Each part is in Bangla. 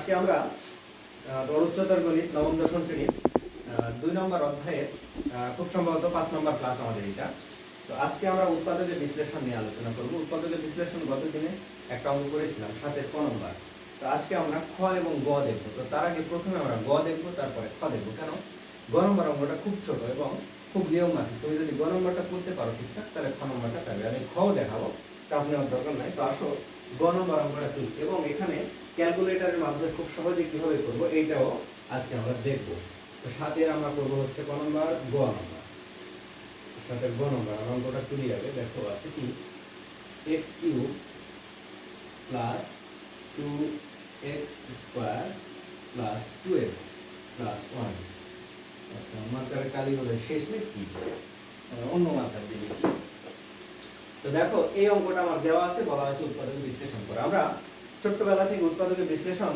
আজকে আমরা গড় উচ্চতর গণিত নবম দশম শ্রেণির দুই নম্বর অধ্যায়ের খুব সম্ভবত পাঁচ নম্বর ক্লাস আমাদের এটা। তো আজকে আমরা উৎপাদকের বিশ্লেষণ নিয়ে আলোচনা করব। উৎপাদকের বিশ্লেষণ গত দিনে একটা অঙ্ক করেছিলাম, সাতের ক নম্বর। তো আজকে আমরা খ এবং গ দেখব। তো তার আগে প্রথমে আমরা গ দেখব, তারপরে খ দেখব। কেন? গ নম্বর অঙ্কটা খুব ছোট এবং খুব নিয়ম মাফিক তুমি যদি গ নম্বরটা করতে পারো ঠিকঠাক, তাহলে খ নম্বরটা পাবে আমি খও দেখাবো, চাপ নেওয়ার দরকার নাই। তো আসো গ নম্বর অঙ্কটা তুই এবং এখানে ক্যালকুলেটরের মাধ্যমে খুব সহজে কীভাবে করব, এইটাও আজকে আমরা দেখব। তো সাতের আমরা করব হচ্ছে ক নম্বর, গ নম্বর। সাতের গ নম্বর, আর অঙ্কটা তুলি যাবে দেখো আছে কি? X cube plus two x square plus two x plus one আচ্ছা মার্কারের কালি বলে শেষ নেই কি অন্য মার্কার দিলে কি তো দেখো, এই অঙ্কটা আমার দেওয়া আছে, বলা আছে উৎপাদক বিশ্লেষণ করে। আমরা ছোট্টবেলা থেকে উৎপাদকের বিশ্লেষণ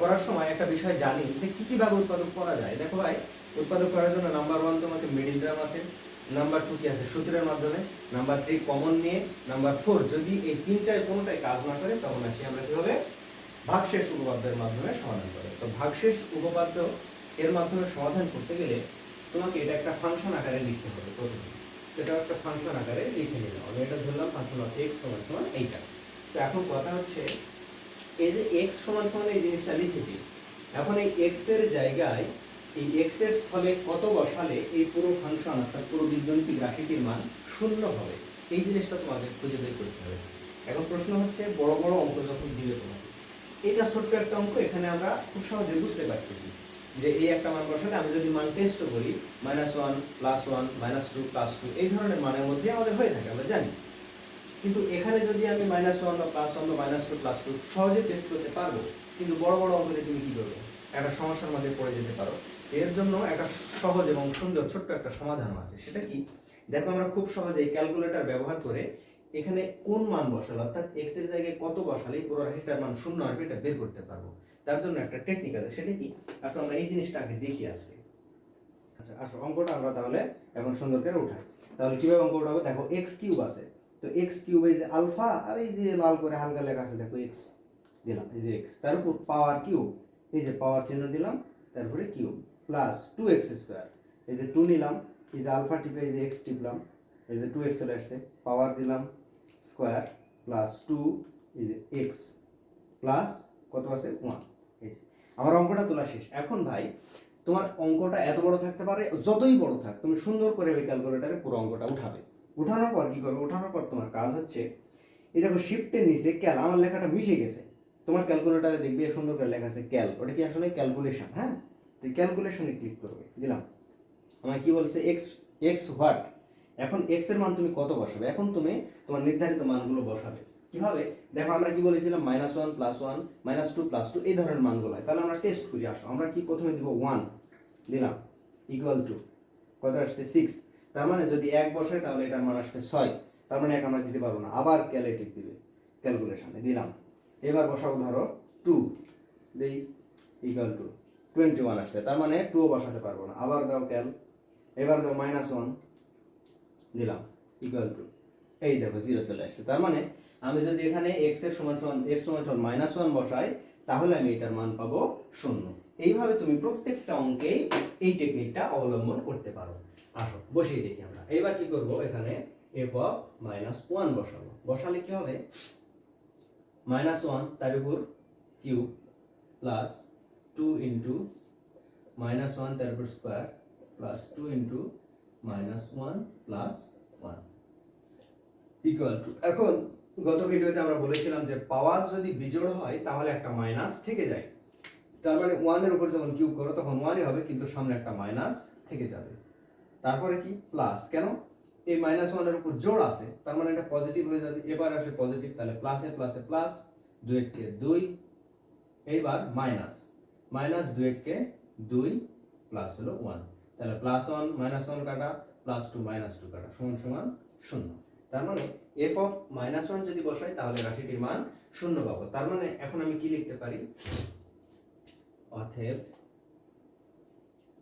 করার সময় একটা বিষয় জানি যে কি কি ভাবে উৎপাদক করা যায়। দেখো ভাই, উৎপাদক করার জন্য নাম্বার ওয়ান তোমাকে মিডিল টার্ম আছে নাম্বার টু কি আছে? সূত্রের মাধ্যমে। নাম্বার থ্রি কমন নিয়ে নাম্বার ফোর যদি এই তিনটায় কোনোটাই কাজ না করে, তখন আসি আমরা কীভাবে? ভাগশেষ উপপাদ্যের মাধ্যমে সমাধান করে। তো ভাগশেষ উপপাদ্য এর মাধ্যমে সমাধান করতে গেলে তোমাকে এটা একটা ফাংশন আকারে লিখতে হবে প্রথমে। এটা একটা ফাংশন আকারে লিখে নিলাম। আমি এটা ধরলাম ফাংশন অফ এক্স সমান সমান এইটা। তো এখন কথা হচ্ছে, এই যে এক্স সমান সমান এই জিনিসটা লিখেছি, এখন এই এক্সের জায়গায় এই এক্সের স্থলে কত বসালে এই পুরো ফাংশন অর্থাৎ পুরো বীজগণিতিক রাশিটির মান শূন্য হবে? এই জিনিসটা তোমাকে খুঁজে বের করতে হবে। এখন প্রশ্ন হচ্ছে, বড় বড় অঙ্ক যখন দিবে তোমাকে, এটা ছোট্ট একটা অঙ্ক, এখানে আমরা খুব সহজে বুঝতে পারতেছি। যে এই একটা মান বসালে আমি যদি মান টেস্ট করি minus one plus one minus two plus two এই ধরনের মানের মধ্যে আমাদের হয়ে থাকে, আমরা জানি। কিন্তু এখানে যদি আমি মাইনাস ওয়ান বা প্লাস ওয়ান বা মাইনাস টু প্লাস টু সহজে টেস্ট করতে পারব, কিন্তু বড় বড় অঙ্কতে তুমি কি করবে? একটা সমস্যার মধ্যে পড়ে যেতে পারো। এর জন্য একটা সহজ এবং সুন্দর ছোট্ট একটা সমাধান আছে। সেটা কি? দেখো আমরা খুব সহজে ক্যালকুলেটর ব্যবহার করে এখানে কোন মান বসালে, অর্থাৎ এক্সের জায়গায় কত বসালে, পুরো রাশিটার মান শূন্য আসবে এটা বের করতে পারব। তার জন্য একটা টেকনিক আছে, সেটা কি? আসলে আমরা এই জিনিসটা আগে দেখি আজকে। আচ্ছা আসো, অঙ্কটা আমরা তাহলে এখন সুন্দর করে উঠাই। তাহলে কীভাবে অঙ্ক উঠাবো? দেখো এক্স কিউব আছে। তো এক্স কিউব এই যে আলফা আর এই যে লাল করে হালকা লেখা আছে, দেখো এক্স দিলাম, এই যে এক্স তার উপর পাওয়ার কিউব এই যে পাওয়ার চিহ্ন দিলাম, তারপরে cube plus two x square এই যে টু নিলাম, এই যে আলফা টিপে এই যে এক্স টিপলাম, এই যে টু এক্স চলে আসছে। পাওয়ার দিলাম স্কোয়ার প্লাস টু এই যে এক্স প্লাস কত আছে? ওয়ান আমার অঙ্কটা তোলা শেষ। এখন ভাই, তোমার অঙ্কটা এত বড় থাকতে পারে, যতই বড় থাক, তুমি সুন্দর করে ওই ক্যালকুলেটারে পুরো অঙ্কটা উঠাবে। উঠানোর পর কি করবে? উঠানোর পর তোমার কাজ হচ্ছে, এই দেখো শিফটের নিচে ক্যাল আমার লেখাটা মিশে গেছে। তোমার ক্যালকুলেটারে দেখবে সুন্দর করে লেখা আছে ক্যাল ওটা কি আসলে ক্যালকুলেশন হ্যাঁ? তো ক্যালকুলেশনে ক্লিক করবে দিলাম আমার কি বলছে? এক্স এক্স হোয়াট এখন এক্সের মান তুমি কত বসাবে? এখন তুমি তোমার নির্ধারিত মানগুলো বসাবে। কীভাবে? দেখো, আমরা কি বলেছিলাম? Minus one plus one minus two plus two এই ধরনের মানগুলো হয়। তাহলে আমরা টেস্ট করি, আসো। আমরা কি প্রথমে দিব ওয়ান দিলাম। ইকুয়াল টু কত আসছে? সিক্স তার মানে যদি এক বসায় তাহলে এটার মান আসবে ছয়। তার মানে এক আমরা দিতে পারব না। আবার ক্যালেটিভ দিবে। ক্যালকুলেশনে দিলাম। এবার বসাবো ধরো টু দেই ইকুয়াল টু টোয়েন্টি ওয়ান আসছে। তার মানে টুও বসাতে পারব না। আবার দাও ক্যাল এবার দাও মাইনাস ওয়ান দিলাম। ইকুয়াল টু এই দেখো জিরো চলে আসছে। তার মানে আমি যদি এখানে এক্সের সমান সমান এক্স সমান সমান মাইনাস ওয়ান বসাই, তাহলে আমি এটার মান পাবো শূন্য। এইভাবে তুমি প্রত্যেকটা অঙ্কেই এই টেকনিকটা অবলম্বন করতে পারো। আসো, বসিয়ে দেখি আমরা। এবার কি করব? এখানে এফ অফ মাইনাস ওয়ান বসাবো। বসালে কি হবে? মাইনাস ওয়ান তার উপর cube plus two into minus one তার উপর square plus two into minus one plus one equal to এখন গত ভিডিওতে আমরা বলেছিলাম যে পাওয়ার যদি বিজোড় হয়, তাহলে একটা মাইনাস থেকে যায়। তার মানে ওয়ানের উপর যখন কিউব করো, তখন ওয়ানই হবে, কিন্তু সামনে একটা মাইনাস থেকে যাবে। তারপরে কি? প্লাস কেন? এই মাইনাস ওয়ানের উপর জোড় আছে, তার মানে এটা পজিটিভ হয়ে যাবে। এবার আসে পজিটিভ তাহলে প্লাসে প্লাসে প্লাস দুই এককে দুই, এইবার মাইনাস মাইনাস দুই এককে দুই প্লাস হলো ওয়ান তাহলে প্লাস ওয়ান মাইনাস ওয়ান কাটা প্লাস টু মাইনাস টু কাটা, সমান সমান শূন্য। তার মানে এফ অফ মাইনাস ওয়ান যদি বসাই, তাহলে রাশিটির মান শূন্য পাবো। তার মানে এখন আমি কি লিখতে পারি? অতএব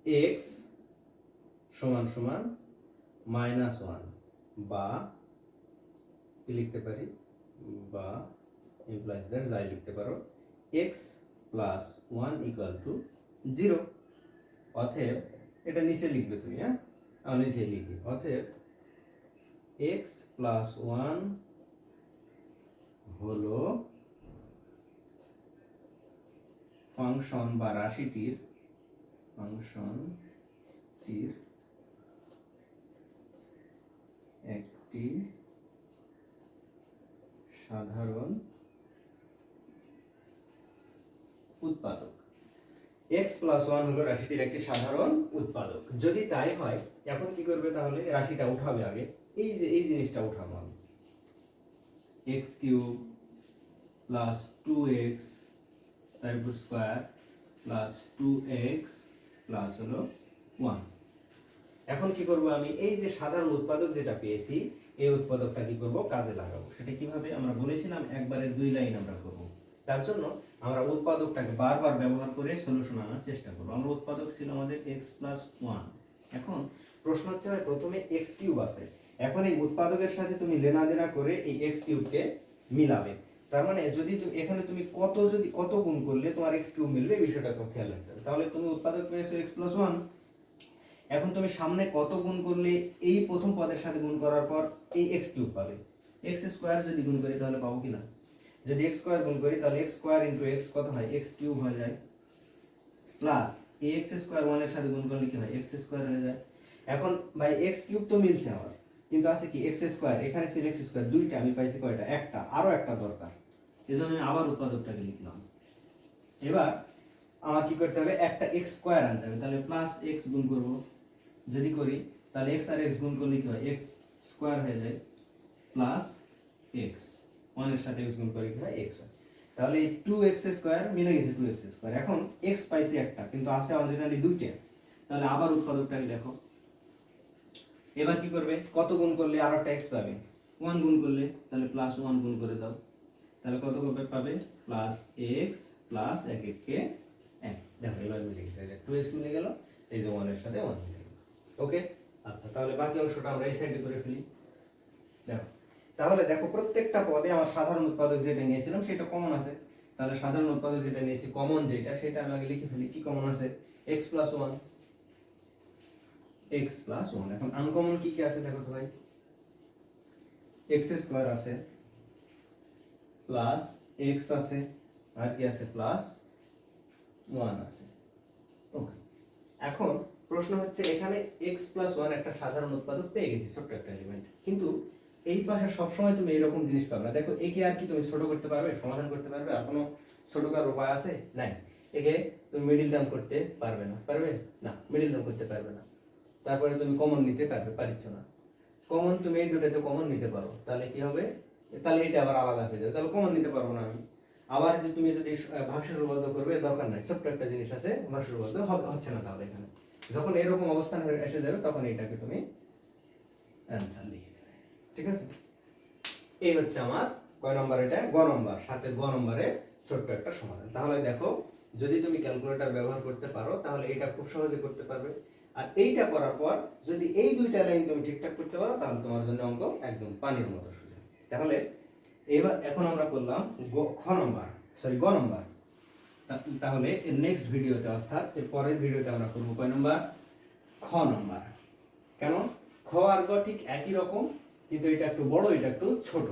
এক্স সমান সমান মাইনাস ওয়ান বা কি লিখতে পারি? বা ইমপ্লাইজ দ্যাট যাই লিখতে পারো x plus one equal to zero অতএব এটা নিচে লিখবে তুমি হ্যাঁ? নিচে লিখি। অতএব এক্স প্লাস ওয়ান হলো ফাংশন বা রাশিটির ফাংশনটির একটি সাধারণ উৎপাদক। x প্লাস ওয়ান হলো রাশিটির একটি সাধারণ উৎপাদক। যদি তাই হয়, এখন কি করবে তাহলে? রাশিটা উঠাবে আগে। এই যে, এই জিনিসটা উঠাবো আমি। X cube plus two x তারপর square plus two x plus হলো ওয়ান এখন কি করব আমি? এই যে সাধারণ উৎপাদক যেটা পেয়েছি, এই উৎপাদকটা কি করব? কাজে লাগাবো। সেটা কীভাবে? আমরা বলেছিলাম একবারে দুই লাইন আমরা করব। তার জন্য আমরা উৎপাদকটাকে বারবার ব্যবহার করে সলিউশন আনার চেষ্টা করব। আমরা উৎপাদক ছিল আমাদের এক্স প্লাস ওয়ান এখন প্রশ্ন হচ্ছে প্রথমে এক্স কিউব আছে। এখন এই উৎপাদকের সাথে তুমি লেনাদেনা করে এই এক্স কিউবকে মিলাবে। তার মানে যদি এখানে তুমি কত যদি কত গুণ করলে তোমার এক্স কিউব মিলবে, এই বিষয়টা তো খেয়াল রাখতে হবে। তাহলে তুমি উৎপাদক পেয়েছ এক্স প্লাস ওয়ান এখন তুমি সামনে কত গুণ করলে এই প্রথম পদের সাথে গুণ করার পর এই এক্স কিউব পাবে। এক্স স্কোয়ার যদি গুণ করি তাহলে পাবো কিনা? যদি এক্স স্কোয়ার গুণ করি তাহলে এক্স স্কোয়ার ইন্টু এক্স কত হয়? এক্স কিউব হয়ে যায়। প্লাস এই এক্স স্কোয়ার ওয়ানের সাথে গুণ করলে কি হয়? এক্স স্কোয়ার হয়ে যায়। এখন ভাই এক্স কিউব তো মিলছে আমার। কিন্তু আছে কি এক্স স্কোয়ার এখানে ছিল এক্স স্কোয়ার দুইটা, আমি পাইছি কয়টা? একটা, আরও একটা দরকার। এই জন্য আমি আবার উৎপাদকটাকে লিখলাম। এবার আমার কি করতে হবে? একটা এক্স স্কোয়ার আনতে হবে। তাহলে প্লাস এক্স গুণ করব। যদি করি, তাহলে এক্স আর এক্স গুণ করলে কি হয়? এক্স স্কোয়ার হয়ে যায় প্লাস এক্স ওয়ানের সাথে এক্স গুণ করে কি হয়? এক্স হয়। তাহলে এই টু এক্স স্কোয়ার মিলে গেছে টু এক্স স্কোয়ার এখন এক্স পাইছি একটা, কিন্তু আছে অরিজিনালি দুইটা। তাহলে আবার উৎপাদকটাকে দেখো। এবার কি করবে? কত গুণ করলে আরও একটা এক্স পাবে? ওয়ান গুণ করলে তাহলে প্লাস ওয়ান গুণ করে দাও। তাহলে কত কবে পাবে? প্লাস এক্স প্লাস এক এককে এক। দেখো, এবার মিলে গেছে টু এক্স মিলে গেল, এই যে ওয়ানের সাথে ওয়ান মিলে গেল। ওকে আচ্ছা তাহলে বাকি অংশটা আমরা এই সাইডে করে ফেলি। দেখো, তাহলে দেখো, প্রত্যেকটা পদে আমার সাধারণ উৎপাদক যেটা নিয়েছিলাম, সেটা কমন আছে। তাহলে সাধারণ উৎপাদক যেটা নিয়েছি কমন যেটা, সেটা আমি আগে লিখে ফেলি, কি কমন আছে? X plus one x plus one এখন আনকমন কি কি আছে দেখো তো ভাই? এক্স স্কোয়ার আছে প্লাস এক্স আছে, আর কি আছে? প্লাস ওয়ান আছে। ওকে এখন প্রশ্ন হচ্ছে এখানে এক্স প্লাস ওয়ান একটা সাধারণ উৎপাদক পেয়ে গেছি, ছোট্ট একটা এলিমেন্ট কিন্তু এই পাশে সবসময় তুমি এরকম জিনিস পাবে না। দেখো, একে আর কি তুমি ছোট করতে পারবে, সমাধান করতে পারবে, আর কোনো ছোট করার উপায় আছে? নাই। একে তুমি মিডিল টার্ম করতে পারবে না। পারবে? না মিডিল টার্ম করতে পারবে না। তারপরে তুমি কমন নিতে পারবে, পারিচ্ছ না। কমন তুমি এই দুটাতে কমন নিতে পারো। তাহলে কি হবে? তাহলে এটা আবার আলাদা হয়ে যাবে। তাহলে কমন নিতে পারব না আমি। আবার যে তুমি যদি ভাগশেষ উপপাদ্য করবে, দরকার নাই। ছোট্ট একটা জিনিস আছে উপপাদ্য হবে- হচ্ছে না তাহলে এখানে। যখন এরকম অবস্থান এসে যাবে, তখন এটাকে তুমি অ্যান্সার লিখে দেবে। ঠিক আছে? এই হচ্ছে আমার কয় নম্বর, এটা গ নম্বর সাতের গ নম্বরে ছোট্ট একটা সমাধান। তাহলে দেখো, যদি তুমি ক্যালকুলেটর ব্যবহার করতে পারো, তাহলে এটা খুব সহজে করতে পারবে। আর এইটা করার পর যদি এই দুইটা লাইন তুমি ঠিকঠাক করতে পারো, তাহলে তোমার জন্য অঙ্ক একদম পানির মতো সোজা। তাহলে এবার এখন আমরা করলাম খ নম্বর সরি গ নম্বর তাহলে এর নেক্সট ভিডিওতে অর্থাৎ এর পরের ভিডিওতে আমরা করব কয় নম্বর খ নম্বর কেন? খ আর গ ঠিক একই রকম, কিন্তু এটা একটু বড়, এটা একটু ছোট।